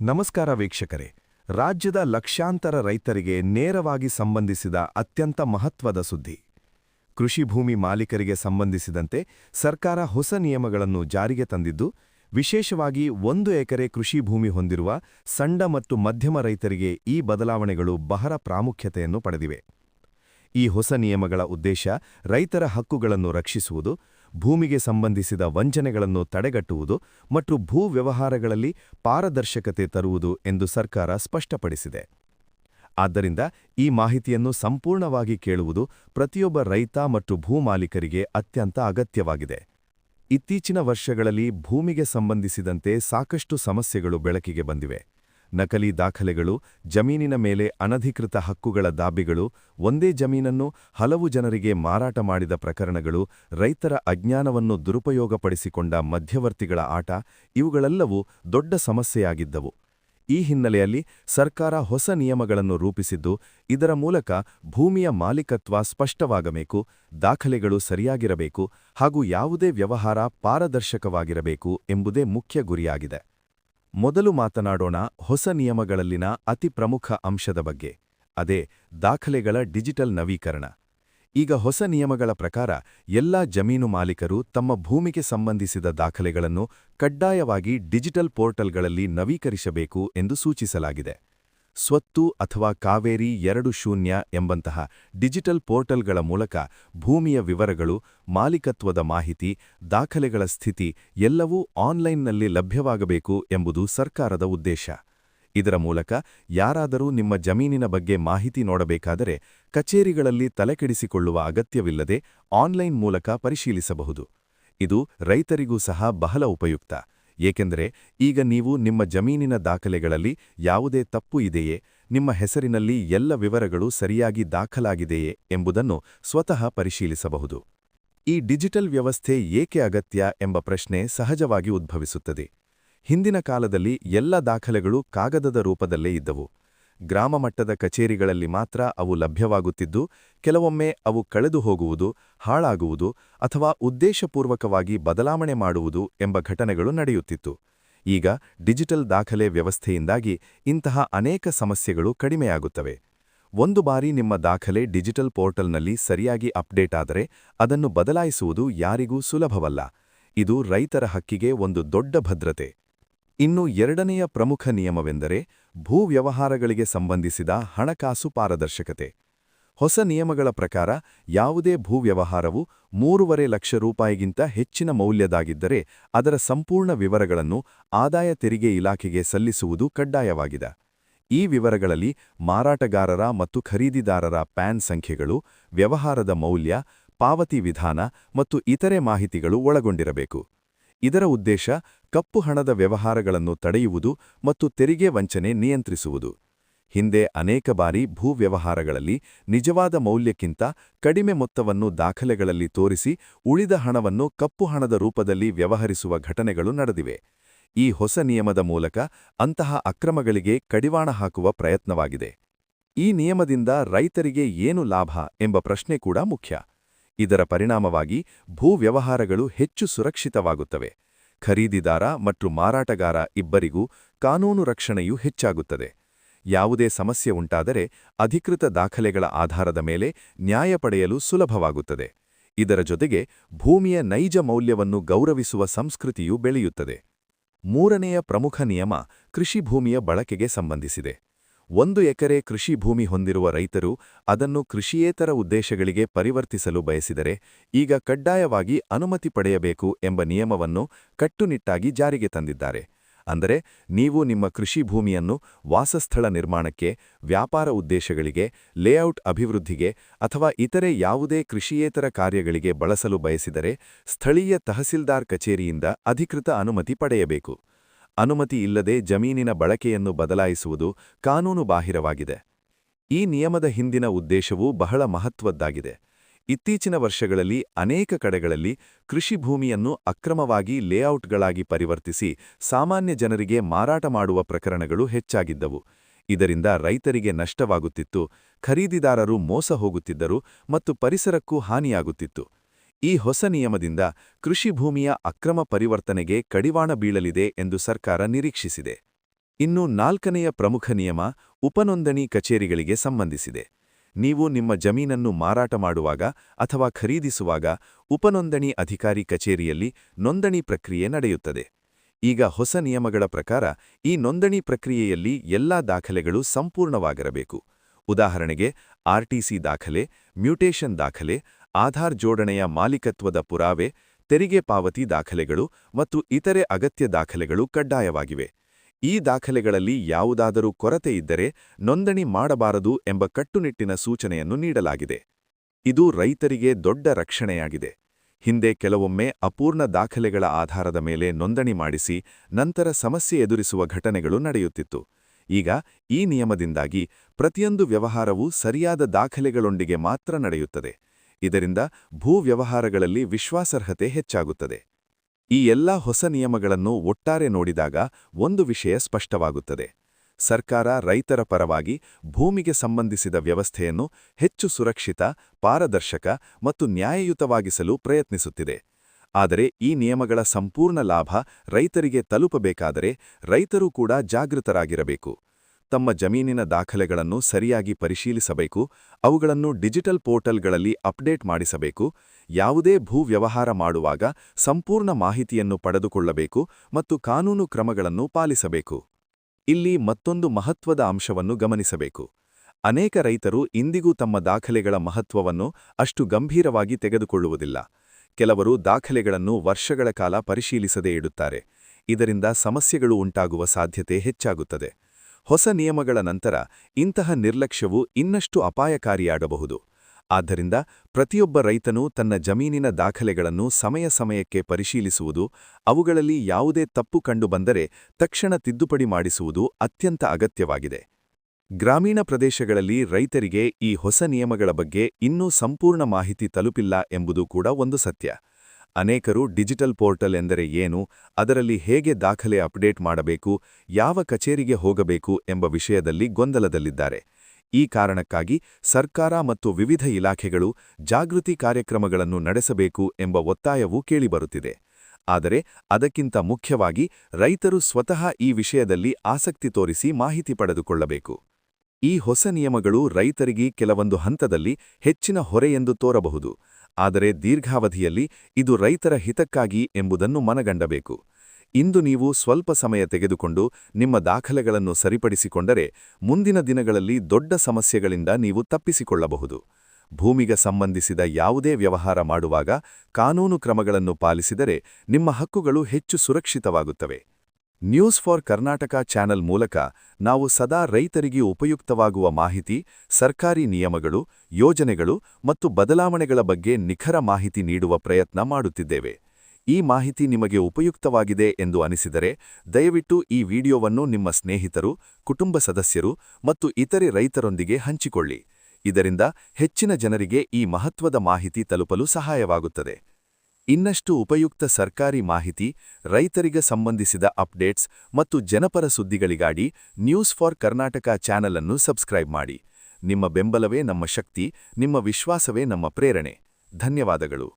ನಮಸ್ಕಾರ ವೀಕ್ಷಕರೇ. ರಾಜ್ಯದ ಲಕ್ಷಾಂತರ ರೈತರಿಗೆ ನೇರವಾಗಿ ಸಂಬಂಧಿಸಿದ ಅತ್ಯಂತ ಮಹತ್ವದ ಸುದ್ದಿ. ಕೃಷಿ ಭೂಮಿ ಮಾಲೀಕರಿಗೆ ಸಂಬಂಧಿಸಿದಂತೆ ಸರ್ಕಾರ ಹೊಸ ನಿಯಮಗಳನ್ನು ಜಾರಿಗೆ ತಂದಿದ್ದು, ವಿಶೇಷವಾಗಿ ಒಂದು ಎಕರೆ ಕೃಷಿ ಭೂಮಿ ಹೊಂದಿರುವ ಸಣ್ಣ ಮತ್ತು ಮಧ್ಯಮ ರೈತರಿಗೆ ಈ ಬದಲಾವಣೆಗಳು ಬಹಳ ಪ್ರಾಮುಖ್ಯತೆಯನ್ನು ಪಡೆದಿವೆ. ಈ ಹೊಸ ನಿಯಮಗಳ ಉದ್ದೇಶ ರೈತರ ಹಕ್ಕುಗಳನ್ನು ರಕ್ಷಿಸುವುದು ಭೂಮಿಗೆ ಸಂಬಂಧಿಸಿದ ವಂಚನೆಗಳನ್ನು ತಡೆಗಟ್ಟುವುದು ಮತ್ತು ಭೂ ವ್ಯವಹಾರಗಳಲ್ಲಿ ಪಾರದರ್ಶಕತೆ ತರುವುದು ಎಂದು ಸರ್ಕಾರ ಸ್ಪಷ್ಟಪಡಿಸಿದೆ. ಆದ್ದರಿಂದ ಈ ಮಾಹಿತಿಯನ್ನು ಸಂಪೂರ್ಣವಾಗಿ ಕೇಳುವುದು ಪ್ರತಿಯೊಬ್ಬ ರೈತ ಮತ್ತು ಭೂಮಾಲೀಕರಿಗೆ ಅತ್ಯಂತ ಅಗತ್ಯವಾಗಿದೆ. ಇತ್ತೀಚಿನ ವರ್ಷಗಳಲ್ಲಿ ಭೂಮಿಗೆ ಸಂಬಂಧಿಸಿದಂತೆ ಸಾಕಷ್ಟು ಸಮಸ್ಯೆಗಳು ಬೆಳಕಿಗೆ ಬಂದಿವೆ. ನಕಲಿ ದಾಖಲೆಗಳು, ಜಮೀನಿನ ಮೇಲೆ ಅನಧಿಕೃತ ಹಕ್ಕುಗಳ ದಾಬಿಗಳು, ಒಂದೇ ಜಮೀನನ್ನು ಹಲವು ಜನರಿಗೆ ಮಾರಾಟ ಮಾಡಿದ ಪ್ರಕರಣಗಳು, ರೈತರ ಅಜ್ಞಾನವನ್ನು ದುರುಪಯೋಗಪಡಿಸಿಕೊಂಡ ಮಧ್ಯವರ್ತಿಗಳ ಆಟ, ಇವುಗಳೆಲ್ಲವೂ ದೊಡ್ಡ ಸಮಸ್ಯೆಯಾಗಿದ್ದವು. ಈ ಹಿನ್ನೆಲೆಯಲ್ಲಿ ಸರ್ಕಾರ ಹೊಸ ನಿಯಮಗಳನ್ನು ರೂಪಿಸಿದ್ದು, ಇದರ ಮೂಲಕ ಭೂಮಿಯ ಮಾಲೀಕತ್ವ ಸ್ಪಷ್ಟವಾಗಬೇಕು, ದಾಖಲೆಗಳು ಸರಿಯಾಗಿರಬೇಕು ಹಾಗೂ ಯಾವುದೇ ವ್ಯವಹಾರ ಪಾರದರ್ಶಕವಾಗಿರಬೇಕು ಎಂಬುದೇ ಮುಖ್ಯ ಗುರಿಯಾಗಿದೆ. ಮೊದಲು ಮಾತನಾಡೋಣ ಹೊಸ ನಿಯಮಗಳಲ್ಲಿನ ಅತಿ ಪ್ರಮುಖ ಅಂಶದ ಬಗ್ಗೆ, ಅದೇ ದಾಖಲೆಗಳ ಡಿಜಿಟಲ್ ನವೀಕರಣ. ಈಗ ಹೊಸ ನಿಯಮಗಳ ಪ್ರಕಾರ ಎಲ್ಲಾ ಜಮೀನು ಮಾಲೀಕರು ತಮ್ಮ ಭೂಮಿಗೆ ಸಂಬಂಧಿಸಿದ ದಾಖಲೆಗಳನ್ನು ಕಡ್ಡಾಯವಾಗಿ ಡಿಜಿಟಲ್ ಪೋರ್ಟಲ್ಗಳಲ್ಲಿ ನವೀಕರಿಸಬೇಕು ಎಂದು ಸೂಚಿಸಲಾಗಿದೆ. ಸ್ವತ್ತು ಅಥವಾ ಕಾವೇರಿ ಎರಡು ಶೂನ್ಯ ಎಂಬಂತಹ ಡಿಜಿಟಲ್ ಪೋರ್ಟಲ್ಗಳ ಮೂಲಕ ಭೂಮಿಯ ವಿವರಗಳು, ಮಾಲೀಕತ್ವದ ಮಾಹಿತಿ, ದಾಖಲೆಗಳ ಸ್ಥಿತಿ ಎಲ್ಲವೂ ಆನ್ಲೈನ್ನಲ್ಲಿ ಲಭ್ಯವಾಗಬೇಕು ಎಂಬುದು ಸರ್ಕಾರದ ಉದ್ದೇಶ. ಇದರ ಮೂಲಕ ಯಾರಾದರೂ ನಿಮ್ಮ ಜಮೀನಿನ ಬಗ್ಗೆ ಮಾಹಿತಿ ನೋಡಬೇಕಾದರೆ ಕಚೇರಿಗಳಲ್ಲಿ ತಲೆಕೆಡಿಸಿಕೊಳ್ಳುವ ಅಗತ್ಯವಿಲ್ಲದೆ ಆನ್ಲೈನ್ ಮೂಲಕ ಪರಿಶೀಲಿಸಬಹುದು. ಇದು ರೈತರಿಗೂ ಸಹ ಬಹಳ ಉಪಯುಕ್ತ. ಏಕೆಂದರೆ ಈಗ ನೀವು ನಿಮ್ಮ ಜಮೀನಿನ ದಾಖಲೆಗಳಲ್ಲಿ ಯಾವುದೇ ತಪ್ಪು ಇದೆಯೇ, ನಿಮ್ಮ ಹೆಸರಿನಲ್ಲಿ ಎಲ್ಲ ವಿವರಗಳು ಸರಿಯಾಗಿ ದಾಖಲಾಗಿದೆಯೇ ಎಂಬುದನ್ನು ಸ್ವತಃ ಪರಿಶೀಲಿಸಬಹುದು. ಈ ಡಿಜಿಟಲ್ ವ್ಯವಸ್ಥೆ ಏಕೆ ಅಗತ್ಯ ಎಂಬ ಪ್ರಶ್ನೆ ಸಹಜವಾಗಿ ಉದ್ಭವಿಸುತ್ತದೆ. ಹಿಂದಿನ ಕಾಲದಲ್ಲಿ ಎಲ್ಲ ದಾಖಲೆಗಳು ಕಾಗದದ ರೂಪದಲ್ಲೇ ಇದ್ದವು. ಗ್ರಾಮ ಮಟ್ಟದ ಕಚೇರಿಗಳಲ್ಲಿ ಮಾತ್ರ ಅವು ಲಭ್ಯವಾಗುತ್ತಿದ್ದು, ಕೆಲವೊಮ್ಮೆ ಅವು ಕಳೆದು ಹೋಗುವುದು, ಹಾಳಾಗುವುದು ಅಥವಾ ಉದ್ದೇಶಪೂರ್ವಕವಾಗಿ ಬದಲಾವಣೆ ಮಾಡುವುದು ಎಂಬ ಘಟನೆಗಳು ನಡೆಯುತ್ತಿತ್ತು. ಈಗ ಡಿಜಿಟಲ್ ದಾಖಲೆ ವ್ಯವಸ್ಥೆಯಿಂದಾಗಿ ಇಂತಹ ಅನೇಕ ಸಮಸ್ಯೆಗಳು ಕಡಿಮೆಯಾಗುತ್ತವೆ. ಒಂದು ಬಾರಿ ನಿಮ್ಮ ದಾಖಲೆ ಡಿಜಿಟಲ್ ಪೋರ್ಟಲ್ನಲ್ಲಿ ಸರಿಯಾಗಿ ಅಪ್ಡೇಟ್ ಆದರೆ ಅದನ್ನು ಬದಲಾಯಿಸುವುದು ಯಾರಿಗೂ ಸುಲಭವಲ್ಲ. ಇದು ರೈತರ ಹಕ್ಕಿಗೆ ಒಂದು ದೊಡ್ಡ ಭದ್ರತೆ. ಇನ್ನು ಎರಡನೆಯ ಪ್ರಮುಖ ನಿಯಮವೆಂದರೆ ಭೂ ವ್ಯವಹಾರಗಳಿಗೆ ಸಂಬಂಧಿಸಿದ ಹಣಕಾಸು ಪಾರದರ್ಶಕತೆ. ಹೊಸ ನಿಯಮಗಳ ಪ್ರಕಾರ ಯಾವುದೇ ಭೂ ವ್ಯವಹಾರವು ಮೂರುವರೆ ಲಕ್ಷ ರೂಪಾಯಿಗಿಂತ ಹೆಚ್ಚಿನ ಮೌಲ್ಯದಾಗಿದ್ದರೆ ಅದರ ಸಂಪೂರ್ಣ ವಿವರಗಳನ್ನು ಆದಾಯ ತೆರಿಗೆ ಇಲಾಖೆಗೆ ಸಲ್ಲಿಸುವುದು ಕಡ್ಡಾಯವಾಗಿದೆ. ಈ ವಿವರಗಳಲ್ಲಿ ಮಾರಾಟಗಾರರ ಮತ್ತು ಖರೀದಿದಾರರ ಪ್ಯಾನ್ ಸಂಖ್ಯೆಗಳು, ವ್ಯವಹಾರದ ಮೌಲ್ಯ, ಪಾವತಿ ವಿಧಾನ ಮತ್ತು ಇತರೆ ಮಾಹಿತಿಗಳು ಒಳಗೊಂಡಿರಬೇಕು. ಇದರ ಉದ್ದೇಶ ಕಪ್ಪು ಹಣದ ವ್ಯವಹಾರಗಳನ್ನು ತಡೆಯುವುದು ಮತ್ತು ತೆರಿಗೆ ವಂಚನೆ ನಿಯಂತ್ರಿಸುವುದು. ಹಿಂದೆ ಅನೇಕ ಬಾರಿ ಭೂ ವ್ಯವಹಾರಗಳಲ್ಲಿ ನಿಜವಾದ ಮೌಲ್ಯಕ್ಕಿಂತ ಕಡಿಮೆ ಮೊತ್ತವನ್ನು ದಾಖಲೆಗಳಲ್ಲಿ ತೋರಿಸಿ ಉಳಿದ ಹಣವನ್ನು ಕಪ್ಪು ಹಣದ ರೂಪದಲ್ಲಿ ವ್ಯವಹರಿಸುವ ಘಟನೆಗಳು ನಡೆದಿವೆ. ಈ ಹೊಸ ನಿಯಮದ ಮೂಲಕ ಅಂತಹ ಅಕ್ರಮಗಳಿಗೆ ಕಡಿವಾಣ ಹಾಕುವ ಪ್ರಯತ್ನವಾಗಿದೆ. ಈ ನಿಯಮದಿಂದ ರೈತರಿಗೆ ಏನು ಲಾಭ ಎಂಬ ಪ್ರಶ್ನೆ ಕೂಡ ಮುಖ್ಯ. ಇದರ ಪರಿಣಾಮವಾಗಿ ಭೂ ವ್ಯವಹಾರಗಳು ಹೆಚ್ಚು ಸುರಕ್ಷಿತವಾಗುತ್ತವೆ. ಖರೀದಿದಾರ ಮತ್ತು ಮಾರಾಟಗಾರ ಇಬ್ಬರಿಗೂ ಕಾನೂನು ರಕ್ಷಣೆಯು ಹೆಚ್ಚಾಗುತ್ತದೆ. ಯಾವುದೇ ಸಮಸ್ಯೆ ಉಂಟಾದರೆ ಅಧಿಕೃತ ದಾಖಲೆಗಳ ಆಧಾರದ ಮೇಲೆ ನ್ಯಾಯ ಪಡೆಯಲು ಸುಲಭವಾಗುತ್ತದೆ. ಇದರ ಜೊತೆಗೆ ಭೂಮಿಯ ನೈಜ ಮೌಲ್ಯವನ್ನು ಗೌರವಿಸುವ ಸಂಸ್ಕೃತಿಯು ಬೆಳೆಯುತ್ತದೆ. ಮೂರನೆಯ ಪ್ರಮುಖ ನಿಯಮ ಕೃಷಿ ಭೂಮಿಯ ಬಳಕೆಗೆ ಸಂಬಂಧಿಸಿದೆ. ಒಂದು ಎಕರೆ ಕೃಷಿ ಭೂಮಿ ಹೊಂದಿರುವ ರೈತರು ಅದನ್ನು ಕೃಷಿಯೇತರ ಉದ್ದೇಶಗಳಿಗೆ ಪರಿವರ್ತಿಸಲು ಬಯಸಿದರೆ ಈಗ ಕಡ್ಡಾಯವಾಗಿ ಅನುಮತಿ ಪಡೆಯಬೇಕು ಎಂಬ ನಿಯಮವನ್ನು ಕಟ್ಟುನಿಟ್ಟಾಗಿ ಜಾರಿಗೆ ತಂದಿದ್ದಾರೆ. ಅಂದರೆ ನೀವು ನಿಮ್ಮ ಕೃಷಿ ಭೂಮಿಯನ್ನು ವಾಸಸ್ಥಳ ನಿರ್ಮಾಣಕ್ಕೆ, ವ್ಯಾಪಾರ ಉದ್ದೇಶಗಳಿಗೆ, ಲೇಔಟ್ ಅಭಿವೃದ್ಧಿಗೆ ಅಥವಾ ಇತರೆ ಯಾವುದೇ ಕೃಷಿಯೇತರ ಕಾರ್ಯಗಳಿಗೆ ಬಳಸಲು ಬಯಸಿದರೆ ಸ್ಥಳೀಯ ತಹಸೀಲ್ದಾರ್ ಕಚೇರಿಯಿಂದ ಅಧಿಕೃತ ಅನುಮತಿ ಪಡೆಯಬೇಕು. ಅನುಮತಿ ಇಲ್ಲದೆ ಜಮೀನಿನ ಬಳಕೆಯನ್ನು ಬದಲಾಯಿಸುವುದು ಕಾನೂನುಬಾಹಿರವಾಗಿದೆ. ಈ ನಿಯಮದ ಹಿಂದಿನ ಉದ್ದೇಶವು ಬಹಳ ಮಹತ್ವದ್ದಾಗಿದೆ. ಇತ್ತೀಚಿನ ವರ್ಷಗಳಲ್ಲಿ ಅನೇಕ ಕಡೆಗಳಲ್ಲಿ ಕೃಷಿ ಭೂಮಿಯನ್ನು ಅಕ್ರಮವಾಗಿ ಲೇಔಟ್ಗಳಾಗಿ ಪರಿವರ್ತಿಸಿ ಸಾಮಾನ್ಯ ಜನರಿಗೆ ಮಾರಾಟ ಮಾಡುವ ಪ್ರಕರಣಗಳು ಹೆಚ್ಚಾಗಿದ್ದವು. ಇದರಿಂದ ರೈತರಿಗೆ ನಷ್ಟವಾಗುತ್ತಿತ್ತು, ಖರೀದಿದಾರರು ಮೋಸ ಹೋಗುತ್ತಿದ್ದರು ಮತ್ತು ಪರಿಸರಕ್ಕೂ ಹಾನಿಯಾಗುತ್ತಿತ್ತು. ಈ ಹೊಸ ನಿಯಮದಿಂದ ಕೃಷಿ ಭೂಮಿಯ ಅಕ್ರಮ ಪರಿವರ್ತನೆಗೆ ಕಡಿವಾಣ ಬೀಳಲಿದೆ ಎಂದು ಸರ್ಕಾರ ನಿರೀಕ್ಷಿಸಿದೆ. ಇನ್ನು ನಾಲ್ಕನೆಯ ಪ್ರಮುಖ ನಿಯಮ ಉಪನೊಂದಣಿ ಕಚೇರಿಗಳಿಗೆ ಸಂಬಂಧಿಸಿದೆ. ನೀವು ನಿಮ್ಮ ಜಮೀನನ್ನು ಮಾರಾಟ ಮಾಡುವಾಗ ಅಥವಾ ಖರೀದಿಸುವಾಗ ಉಪನೊಂದಣಿ ಅಧಿಕಾರಿ ಕಚೇರಿಯಲ್ಲಿ ನೋಂದಣಿ ಪ್ರಕ್ರಿಯೆ ನಡೆಯುತ್ತದೆ. ಈಗ ಹೊಸ ನಿಯಮಗಳ ಪ್ರಕಾರ ಈ ನೋಂದಣಿ ಪ್ರಕ್ರಿಯೆಯಲ್ಲಿ ಎಲ್ಲಾ ದಾಖಲೆಗಳು ಸಂಪೂರ್ಣವಾಗಿರಬೇಕು. ಉದಾಹರಣೆಗೆ ಆರ್ಟಿಸಿ ದಾಖಲೆ, ಮ್ಯೂಟೇಷನ್ ದಾಖಲೆ ಆಧಾರ್ ಜೋಡಣೆಯ ಮಾಲೀಕತ್ವದ ಪುರಾವೆ, ತೆರಿಗೆ ಪಾವತಿ ದಾಖಲೆಗಳು ಮತ್ತು ಇತರೆ ಅಗತ್ಯ ದಾಖಲೆಗಳು ಕಡ್ಡಾಯವಾಗಿವೆ. ಈ ದಾಖಲೆಗಳಲ್ಲಿ ಯಾವುದಾದರೂ ಕೊರತೆ ಇದ್ದರೆ ನೋಂದಣಿ ಮಾಡಬಾರದು ಎಂಬ ಕಟ್ಟುನಿಟ್ಟಿನ ಸೂಚನೆಯನ್ನು ನೀಡಲಾಗಿದೆ. ಇದು ರೈತರಿಗೆ ದೊಡ್ಡ ರಕ್ಷಣೆಯಾಗಿದೆ. ಹಿಂದೆ ಕೆಲವೊಮ್ಮೆ ಅಪೂರ್ಣ ದಾಖಲೆಗಳ ಆಧಾರದ ಮೇಲೆ ನೋಂದಣಿ ಮಾಡಿಸಿ ನಂತರ ಸಮಸ್ಯೆ ಎದುರಿಸುವ ಘಟನೆಗಳು ನಡೆಯುತ್ತಿತ್ತು. ಈಗ ಈ ನಿಯಮದಿಂದಾಗಿ ಪ್ರತಿಯೊಂದು ವ್ಯವಹಾರವೂ ಸರಿಯಾದ ದಾಖಲೆಗಳೊಂದಿಗೆ ಮಾತ್ರ ನಡೆಯುತ್ತದೆ. ಇದರಿಂದ ಭೂ ವ್ಯವಹಾರಗಳಲ್ಲಿ ವಿಶ್ವಾಸಾರ್ಹತೆ ಹೆಚ್ಚಾಗುತ್ತದೆ. ಈ ಎಲ್ಲಾ ಹೊಸ ನಿಯಮಗಳನ್ನು ಒಟ್ಟಾರೆ ನೋಡಿದಾಗ ಒಂದು ವಿಷಯ ಸ್ಪಷ್ಟವಾಗುತ್ತದೆ. ಸರ್ಕಾರ ರೈತರ ಪರವಾಗಿ ಭೂಮಿಗೆ ಸಂಬಂಧಿಸಿದ ವ್ಯವಸ್ಥೆಯನ್ನು ಹೆಚ್ಚು ಸುರಕ್ಷಿತ, ಪಾರದರ್ಶಕ ಮತ್ತು ನ್ಯಾಯಯುತವಾಗಿಸಲು ಪ್ರಯತ್ನಿಸುತ್ತಿದೆ. ಆದರೆ ಈ ನಿಯಮಗಳ ಸಂಪೂರ್ಣ ಲಾಭ ರೈತರಿಗೆ ತಲುಪಬೇಕಾದರೆ ರೈತರೂ ಕೂಡ ಜಾಗೃತರಾಗಿರಬೇಕು. ತಮ್ಮ ಜಮೀನಿನ ದಾಖಲೆಗಳನ್ನು ಸರಿಯಾಗಿ ಪರಿಶೀಲಿಸಬೇಕು, ಅವುಗಳನ್ನು ಡಿಜಿಟಲ್ ಪೋರ್ಟಲ್ಗಳಲ್ಲಿ ಅಪ್ಡೇಟ್ ಮಾಡಿಸಬೇಕು, ಯಾವುದೇ ಭೂ ವ್ಯವಹಾರ ಮಾಡುವಾಗ ಸಂಪೂರ್ಣ ಮಾಹಿತಿಯನ್ನು ಪಡೆದುಕೊಳ್ಳಬೇಕು ಮತ್ತು ಕಾನೂನು ಕ್ರಮಗಳನ್ನು ಪಾಲಿಸಬೇಕು. ಇಲ್ಲಿ ಮತ್ತೊಂದು ಮಹತ್ವದ ಅಂಶವನ್ನು ಗಮನಿಸಬೇಕು. ಅನೇಕ ರೈತರು ಇಂದಿಗೂ ತಮ್ಮ ದಾಖಲೆಗಳ ಮಹತ್ವವನ್ನು ಅಷ್ಟು ಗಂಭೀರವಾಗಿ ತೆಗೆದುಕೊಳ್ಳುವುದಿಲ್ಲ. ಕೆಲವರು ದಾಖಲೆಗಳನ್ನು ವರ್ಷಗಳ ಕಾಲ ಪರಿಶೀಲಿಸದೇ ಇಡುತ್ತಾರೆ. ಇದರಿಂದ ಸಮಸ್ಯೆಗಳು ಉಂಟಾಗುವ ಸಾಧ್ಯತೆ ಹೆಚ್ಚಾಗುತ್ತದೆ. ಹೊಸ ನಿಯಮಗಳ ನಂತರ ಇಂತಹ ನಿರ್ಲಕ್ಷ್ಯವು ಇನ್ನಷ್ಟು ಅಪಾಯಕಾರಿಯಾಗಬಹುದು. ಆದ್ದರಿಂದ ಪ್ರತಿಯೊಬ್ಬ ರೈತನು ತನ್ನ ಜಮೀನಿನ ದಾಖಲೆಗಳನ್ನು ಸಮಯ ಸಮಯಕ್ಕೆ ಪರಿಶೀಲಿಸುವುದು, ಅವುಗಳಲ್ಲಿ ಯಾವುದೇ ತಪ್ಪು ಕಂಡುಬಂದರೆ ತಕ್ಷಣ ತಿದ್ದುಪಡಿ ಮಾಡಿಸುವುದು ಅತ್ಯಂತ ಅಗತ್ಯವಾಗಿದೆ. ಗ್ರಾಮೀಣ ಪ್ರದೇಶಗಳಲ್ಲಿ ರೈತರಿಗೆ ಈ ಹೊಸ ನಿಯಮಗಳ ಬಗ್ಗೆ ಇನ್ನೂ ಸಂಪೂರ್ಣ ಮಾಹಿತಿ ತಲುಪಿಲ್ಲ ಎಂಬುದು ಕೂಡ ಒಂದು ಸತ್ಯ. ಅನೇಕರು ಡಿಜಿಟಲ್ ಪೋರ್ಟಲ್ ಎಂದರೆ ಏನು, ಅದರಲ್ಲಿ ಹೇಗೆ ದಾಖಲೆ ಅಪ್ಡೇಟ್ ಮಾಡಬೇಕು, ಯಾವ ಕಚೇರಿಗೆ ಹೋಗಬೇಕು ಎಂಬ ವಿಷಯದಲ್ಲಿ ಗೊಂದಲದಲ್ಲಿದ್ದಾರೆ. ಈ ಕಾರಣಕ್ಕಾಗಿ ಸರ್ಕಾರ ಮತ್ತು ವಿವಿಧ ಇಲಾಖೆಗಳು ಜಾಗೃತಿ ಕಾರ್ಯಕ್ರಮಗಳನ್ನು ನಡೆಸಬೇಕು ಎಂಬ ಒತ್ತಾಯವೂ ಕೇಳಿಬರುತ್ತಿದೆ. ಆದರೆ ಅದಕ್ಕಿಂತ ಮುಖ್ಯವಾಗಿ ರೈತರು ಸ್ವತಃ ಈ ವಿಷಯದಲ್ಲಿ ಆಸಕ್ತಿ ತೋರಿಸಿ ಮಾಹಿತಿ ಪಡೆದುಕೊಳ್ಳಬೇಕು. ಈ ಹೊಸ ನಿಯಮಗಳು ರೈತರಿಗೆ ಕೆಲವೊಂದು ಹಂತದಲ್ಲಿ ಹೆಚ್ಚಿನ ಹೊರೆಯೆಂದು ತೋರಬಹುದು. ಆದರೆ ದೀರ್ಘಾವಧಿಯಲ್ಲಿ ಇದು ರೈತರ ಹಿತಕ್ಕಾಗಿ ಎಂಬುದನ್ನು ಮನಗಂಡಬೇಕು. ಇಂದು ನೀವು ಸ್ವಲ್ಪ ಸಮಯ ತೆಗೆದುಕೊಂಡು ನಿಮ್ಮ ದಾಖಲೆಗಳನ್ನು ಸರಿಪಡಿಸಿಕೊಂಡರೆ ಮುಂದಿನ ದಿನಗಳಲ್ಲಿ ದೊಡ್ಡ ಸಮಸ್ಯೆಗಳಿಂದ ನೀವು ತಪ್ಪಿಸಿಕೊಳ್ಳಬಹುದು. ಭೂಮಿಗೆ ಸಂಬಂಧಿಸಿದ ಯಾವುದೇ ವ್ಯವಹಾರ ಮಾಡುವಾಗ ಕಾನೂನು ಕ್ರಮಗಳನ್ನು ಪಾಲಿಸಿದರೆ ನಿಮ್ಮ ಹಕ್ಕುಗಳು ಹೆಚ್ಚು ಸುರಕ್ಷಿತವಾಗುತ್ತವೆ. ನ್ಯೂಸ್ ಫಾರ್ ಕರ್ನಾಟಕ ಚಾನೆಲ್ ಮೂಲಕ ನಾವು ಸದಾ ರೈತರಿಗೆ ಉಪಯುಕ್ತವಾಗುವ ಮಾಹಿತಿ, ಸರ್ಕಾರಿ ನಿಯಮಗಳು, ಯೋಜನೆಗಳು ಮತ್ತು ಬದಲಾವಣೆಗಳ ಬಗ್ಗೆ ನಿಖರ ಮಾಹಿತಿ ನೀಡುವ ಪ್ರಯತ್ನ ಮಾಡುತ್ತಿದ್ದೇವೆ. ಈ ಮಾಹಿತಿ ನಿಮಗೆ ಉಪಯುಕ್ತವಾಗಿದೆ ಎಂದು ಅನಿಸಿದರೆ ದಯವಿಟ್ಟು ಈ ವಿಡಿಯೋವನ್ನು ನಿಮ್ಮ ಸ್ನೇಹಿತರು, ಕುಟುಂಬ ಸದಸ್ಯರು ಮತ್ತು ಇತರೆ ರೈತರೊಂದಿಗೆ ಹಂಚಿಕೊಳ್ಳಿ. ಇದರಿಂದ ಹೆಚ್ಚಿನ ಜನರಿಗೆ ಈ ಮಹತ್ವದ ಮಾಹಿತಿ ತಲುಪಲು ಸಹಾಯವಾಗುತ್ತದೆ. ಇನ್ನಷ್ಟು ಉಪಯುಕ್ತ ಸರ್ಕಾರಿ ಮಾಹಿತಿ, ರೈತರಿಗೆ ಸಂಬಂಧಿಸಿದ ಅಪ್ಡೇಟ್ಸ್ ಮತ್ತು ಜನಪರ ಸುದ್ದಿಗಳಿಗಾಗಿ ನ್ಯೂಸ್ ಫಾರ್ ಕರ್ನಾಟಕ ಚಾನೆಲ್ ಅನ್ನು ಸಬ್ಸ್ಕ್ರೈಬ್ ಮಾಡಿ. ನಿಮ್ಮ ಬೆಂಬಲವೇ ನಮ್ಮ ಶಕ್ತಿ, ನಿಮ್ಮ ವಿಶ್ವಾಸವೇ ನಮ್ಮ ಪ್ರೇರಣೆ. ಧನ್ಯವಾದಗಳು.